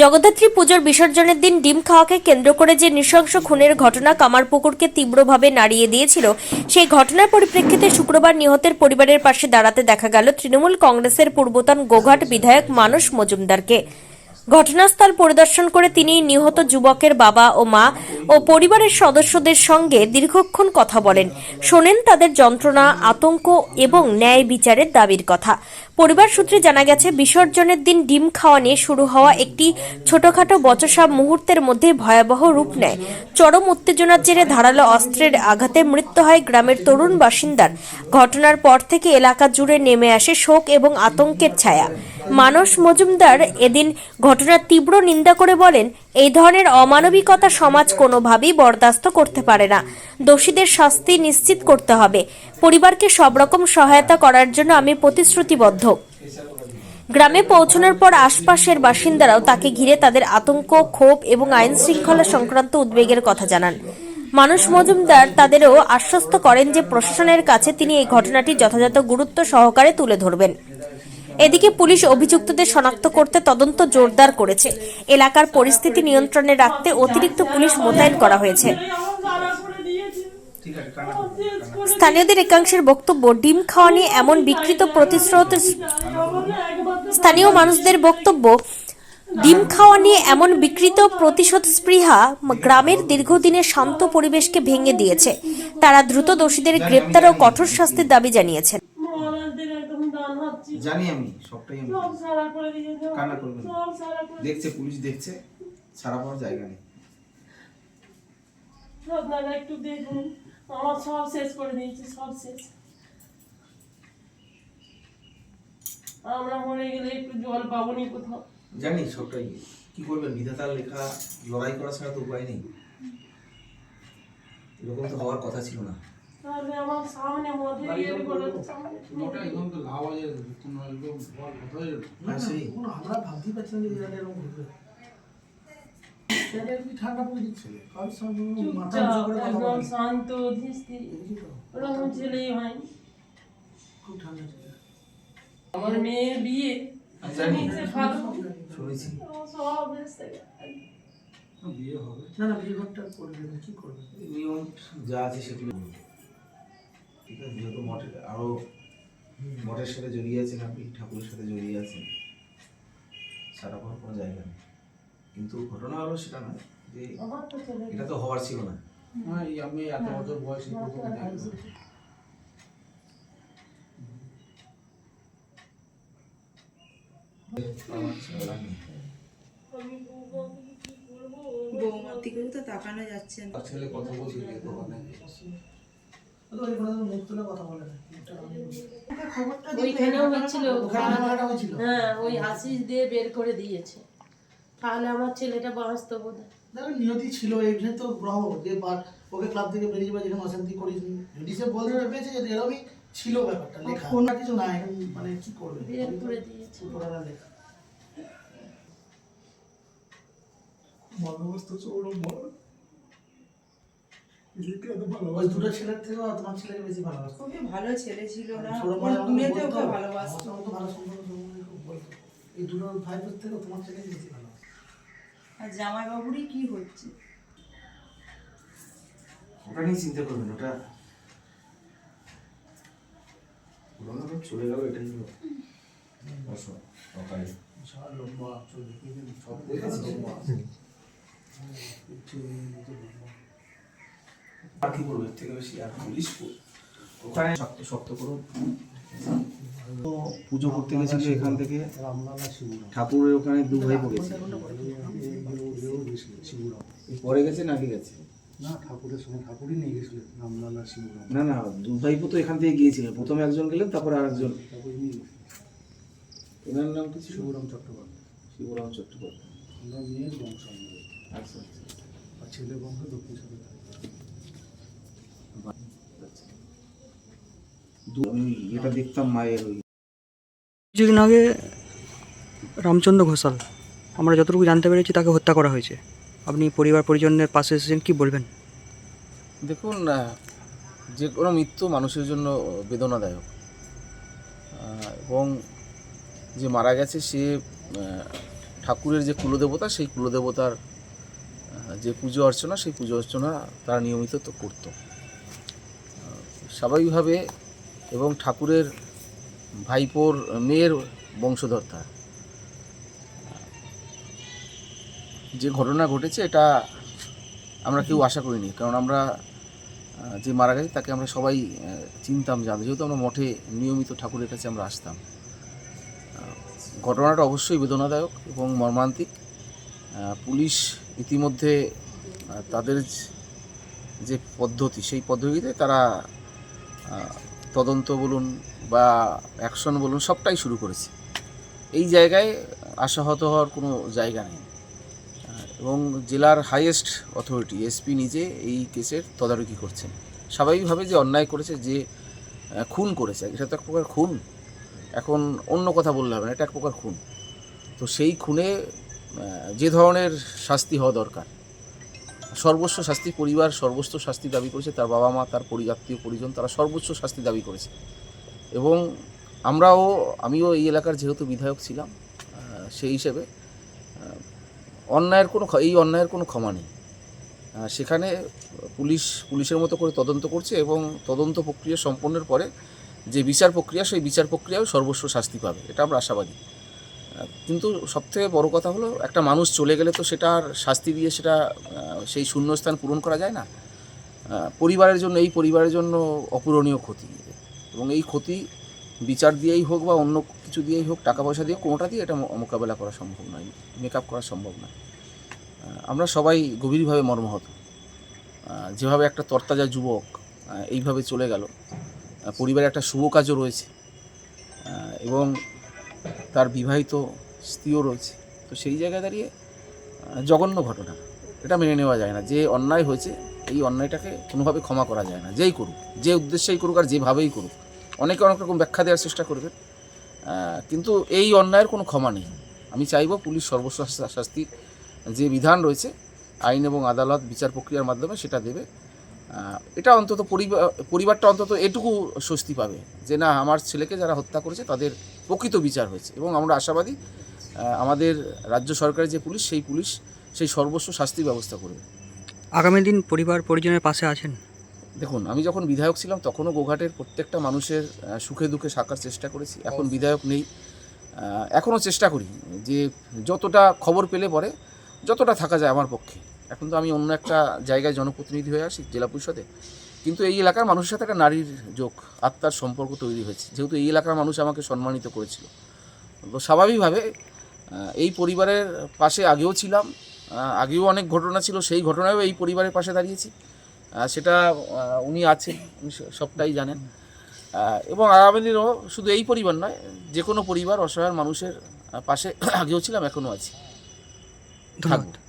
জগদ্ধাত্রী পুজোর বিসর্জনের দিন ডিম খাওয়াকে কেন্দ্র করে যে নৃশংস খুনের ঘটনা কামারপুকুরকে তীব্রভাবে নাড়িয়ে দিয়েছিল, সেই ঘটনার পরিপ্রেক্ষিতে শুক্রবার নিহতের পরিবারের পাশে দাঁড়াতে দেখা গেল তৃণমূল কংগ্রেসের পূর্বতন গোঘাট বিধায়ক মানস মজুমদারকে। ঘটনাস্থল পরিদর্শন করে তিনি নিহত যুবকের বাবা ও মা ও পরিবারের সদস্যদের সঙ্গে দীর্ঘক্ষণ কথা বলেন। শোনেন তাদের যন্ত্রণা, আতঙ্ক এবং ন্যায় বিচারের দাবির কথা। পরিবার সূত্রে জানা গেছে, বিসর্জনের দিন ডিম খাওয়া নিয়ে শুরু হওয়া একটি ছোটখাটো বচসা মুহূর্তের মধ্যে ভয়াবহ রূপ নেয়। চরম উত্তেজনার জেরে ধারালো অস্ত্রের আঘাতে মৃত্যু হয় গ্রামের তরুণ বাসিন্দার। ঘটনার পর থেকে এলাকা জুড়ে নেমে আসে শোক এবং আতঙ্কের ছায়া। মানস মজুমদার এদিন ঘটনার তীব্র নিন্দা করে বলেন এই ধরনের অমানবিকতা সমাজ কোনোভাবেই বরদাস্ত করতে পারে না। দোষীদের শাস্তি নিশ্চিত করতে হবে। পরিবারকে সব রকম সহায়তা করার জন্য আমি প্রতিশ্রুতিবদ্ধ। গ্রামে পৌঁছানোর পর আশপাশের বাসিন্দারাও তাকে ঘিরে তাদের আতঙ্ক, ক্ষোভ এবং আইন শৃঙ্খলা সংক্রান্ত উদ্বেগের কথা জানান। মানুষ মজুমদার তাদেরও আশ্বস্ত করেন যে প্রশাসনের কাছে তিনি এই ঘটনাটি যথাযথ গুরুত্ব সহকারে তুলে ধরবেন। এদিকে পুলিশ অভিযুক্তদের শনাক্ত করতে তদন্ত জোরদার করেছে। এলাকার পরিস্থিতি নিয়ন্ত্রণে রাখতে অতিরিক্ত পুলিশ মোতায়েন করা হয়েছে। স্থানীয়দের একাংশের বক্তব্য, ডিম খাওয়া নিয়ে এমন বিকৃত প্রতিশ্রুত স্থানীয় মানুষদের বক্তব্য, ডিম খাওয়া নিয়ে এমন বিকৃত প্রতিশোধ স্পৃহা গ্রামের দীর্ঘদিনের শান্ত পরিবেশকে ভেঙে দিয়েছে। তারা দ্রুত দোষীদের গ্রেপ্তার ও কঠোর শাস্তির দাবি জানিয়েছেন মহারাজদের একদম দান হাঁচ্ছি জানি আমি সবটাই আমি সব সারা করে দিয়েছে কান্না করবেন দেখছে পুলিশ দেখছে ছাড়া পাওয়ার জায়গা নেই। আপনারা একটু দেখুন। আমার সব শেষ করে দিয়েছে সব শেষ। আমরা মরে গেলে একটু জল পাবো নি কোথাও। জানি সবটাই। কি করবেন? বিধাতার লেখা লড়াই করা ছাড়া তো উপায় নেই। এরকম তো হওয়ার কথা ছিল না। তাহলে আমার সামনে মধ্যে বলো। তো একদম বল আমরা ভাবতেই পারছিলাম যে ইরান এরকম ঘটবে সেটা কি ঠান্ডা পড়ে দিচ্ছে কারোর সঙ্গে মাথা উঁচু করে কথা বলে। শান্ত ধীস্থির ওরকম ছেলেই হয়নি খুব ঠান্ডা ছিল। আমার মেয়ের বিয়ে। সব বিয়ে হবে। না না বিয়ে ঘরটা করবে কি করবে? নিয়ম যা আছে সেগুলো। যেহেতু মঠের আরও মঠের সাথে জড়িয়ে আছেন আপনি ঠাকুরের সাথে জড়িয়ে আছেন ছাড়া পাওয়ার কোনো জায়গা নেই। কিন্তু ঘটনা হলো সেটা না যে এটা তো হওয়ার ছিল না। হ্যাঁ আমি এত বছর বয়সে বৌমার দিকেও তো তাকানো যাচ্ছে না। ছেলে কথা বলছে দোকানে ওইখানেও হয়েছিল হ্যাঁ ওই আশিস দিয়ে বের করে দিয়েছে। তাহলে আমার ছেলেটা বাঁচতো বোধ নিয়তি ছিল এখানে তো গ্রহ যে ওকে ক্লাব থেকে বেরিয়ে যাবে যেখানে অশান্তি করিস যদি সে বলতে পেরেছে যে এরকমই ছিল ব্যাপারটা লেখা। কোনো কিছু না মানে কি করবে? বের করে দিয়েছে। পুরোটা লেখা। বন্দোবস্ত চৌড় বড় ওই দুটো ছেলের থেকেও তোমার ছেলেকে বেশি ভালোবাসতো। খুবই ভালো ছেলে ছিল না ওকে ভালোবাসতো। ভালো সম্পর্ক সম্পর্কে খুব বলতো। এই দুটো ভাই বোন থেকেও তোমার ছেলেকে বেশি ভালোবাসতো। আর জামাইবাবুরই কি হচ্ছে? ওটা নিয়ে চিন্তা করবেন ওটা চলে গেল এটাই হলো। বিশাল লম্বা চুল কিন্তু সব দেখেছিস? আর কি করব এর থেকে বেশি আর পুলিশ ওখানে শক্ত শক্ত করুন পুজো করতে গেছিল এখান থেকে ঠাকুরের ওখানে দু ভাই পড়েছে। পরে গেছে নাকি গেছে? না ঠাকুরের সঙ্গে ঠাকুরই নিয়ে গেছিলেন রামলালা শিবুরা না না দু ভাইপো তো এখান থেকে গিয়েছিলেন। প্রথমে একজন গেলেন তারপরে আরেকজন ওনার নাম কি শিবরাম চট্টোপাধ্যায়। শিবরাম চট্টোপাধ্যায়। আমরা মেয়ের বংশ আচ্ছা আচ্ছা। আর ছেলে বংশ দক্ষিণ সাথে থাকে আচ্ছা। দু- আমি এটা দেখতাম মায়ের ওই কিছুদিন আগে রামচন্দ্র ঘোষাল আমরা যতটুকু জানতে পেরেছি তাকে হত্যা করা হয়েছে। আপনি পরিবার পরিজনের পাশে এসেছেন কি বলবেন? দেখুন আহ, যে কোনো মৃত্যু মানুষের জন্য বেদনাদায়ক। আহ, এবং যে মারা গেছে সে আহ, ঠাকুরের যে কুলদেবতা সেই কুলদেবতার যে পুজো অর্চনা সেই পুজো অর্চনা তারা নিয়মিত তো করতো। স্বাভাবিকভাবে এবং ঠাকুরের ভাইপোর মেয়ের বংশধর তার যে ঘটনা ঘটেছে, এটা আমরা কেউ আশা করিনি, কারণ আমরা যে মারা গেছে তাকে আমরা সবাই চিনতাম জানতাম যেহেতু আমরা মঠে নিয়মিত ঠাকুরের কাছে আমরা আসতাম। ঘটনাটা অবশ্যই বেদনাদায়ক এবং মর্মান্তিক। পুলিশ ইতিমধ্যে তাদের যে পদ্ধতি, সেই পদ্ধতিতে তারা তদন্ত বলুন বা অ্যাকশন বলুন, সবটাই শুরু করেছি। এই জায়গায় আশাহত হওয়ার কোনো জায়গা নেই। এবং জেলার হাইয়েস্ট অথরিটি এসপি নিজে এই কেসের তদারকি করছেন। স্বাভাবিকভাবে যে অন্যায় করেছে, যে খুন করেছে, এটা তো এক প্রকার খুন। এখন অন্য কথা বললে হবে না, এটা এক প্রকার খুন। তো সেই খুনে যে ধরনের শাস্তি হওয়া দরকার সর্বোচ্চ শাস্তি পরিবার, সর্বোচ্চ শাস্তি দাবি করেছে, তার বাবা মা, তার পরি আত্মীয়, পরিজন, তারা সর্বোচ্চ শাস্তি দাবি করেছে। এবং আমরাও, আমিও এই এলাকার যেহেতু বিধায়ক ছিলাম সেই হিসেবে অন্যায়ের কোনো এই অন্যায়ের কোনো ক্ষমা নেই। সেখানে পুলিশ, পুলিশের মতো করে তদন্ত করছে এবং তদন্ত প্রক্রিয়া সম্পন্নের পরে যে বিচার প্রক্রিয়া, সেই বিচার প্রক্রিয়াও সর্বস্ব শাস্তি পাবে, এটা আমরা আশাবাদী। কিন্তু সবথেকে বড় কথা হলো, একটা মানুষ চলে গেলে তো সেটা আর শাস্তি দিয়ে সেটা সেই শূন্যস্থান পূরণ করা যায় না। পরিবারের জন্য, এই পরিবারের জন্য অপূরণীয় ক্ষতি। এবং এই ক্ষতি বিচার দিয়েই হোক বা অন্য কিছু দিয়েই হোক, টাকা পয়সা দিয়ে কোনোটা দিয়ে এটা মোকাবেলা করা সম্ভব নয়, মেকআপ করা সম্ভব নয়। আমরা সবাই গভীরভাবে মর্মাহত। যেভাবে একটা তরতাজা যুবক এইভাবে চলে গেল। পরিবারে একটা শুভ কাজও রয়েছে। এবং তার বিবাহিত স্ত্রীও রয়েছে। তো সেই জায়গায় দাঁড়িয়ে জঘন্য ঘটনা। এটা মেনে নেওয়া যায় না। যে অন্যায় হয়েছে, এই অন্যায়টাকে কোনোভাবে ক্ষমা করা যায় না। যেই করুক, যে উদ্দেশ্যেই করুক আর যেভাবেই করুক, অনেকে অনেক রকম ব্যাখ্যা দেওয়ার চেষ্টা করবে কিন্তু এই অন্যায়ের কোনো ক্ষমা নেই। আমি চাইব পুলিশ সর্বস্ব শাস্তির যে বিধান রয়েছে, আইন এবং আদালত বিচার প্রক্রিয়ার মাধ্যমে সেটা দেবে। এটা অন্তত পরিবার পরিবারটা অন্তত এটুকু স্বস্তি পাবে যে না আমার ছেলেকে যারা হত্যা করেছে তাদের প্রকৃত বিচার হয়েছে। এবং আমরা আশাবাদী আমাদের রাজ্য সরকারের যে পুলিশ সেই পুলিশ সেই সর্বস্ব শাস্তির ব্যবস্থা করবে। আগামী দিন পরিবার পরিজনের পাশে আছেন? দেখুন আমি যখন বিধায়ক ছিলাম তখনও গোঘাটের প্রত্যেকটা মানুষের সুখে দুঃখে থাকার চেষ্টা করেছি। এখন বিধায়ক নেই। এখনও চেষ্টা করি যে যতটা খবর পেলে পরে যতটা থাকা যায় আমার পক্ষে। এখন তো আমি অন্য একটা জায়গায় জনপ্রতিনিধি হয়ে আসি জেলা পরিষদে। কিন্তু এই এলাকার মানুষের সাথে একটা নারীর যোগ আত্মার সম্পর্ক তৈরি হয়েছে। যেহেতু এই এলাকার মানুষ আমাকে সম্মানিত করেছিল। তো স্বাভাবিকভাবে এই পরিবারের পাশে আগেও ছিলাম আগেও অনেক ঘটনা ছিল সেই ঘটনায়ও এই পরিবারের পাশে দাঁড়িয়েছি। সেটা উনি আছেন উনি সবটাই জানেন। এবং আগামী দিনও শুধু এই পরিবার নয় যে কোনো পরিবার অসহায় মানুষের পাশে আগেও ছিলাম এখনও আছি। ধন্যবাদ।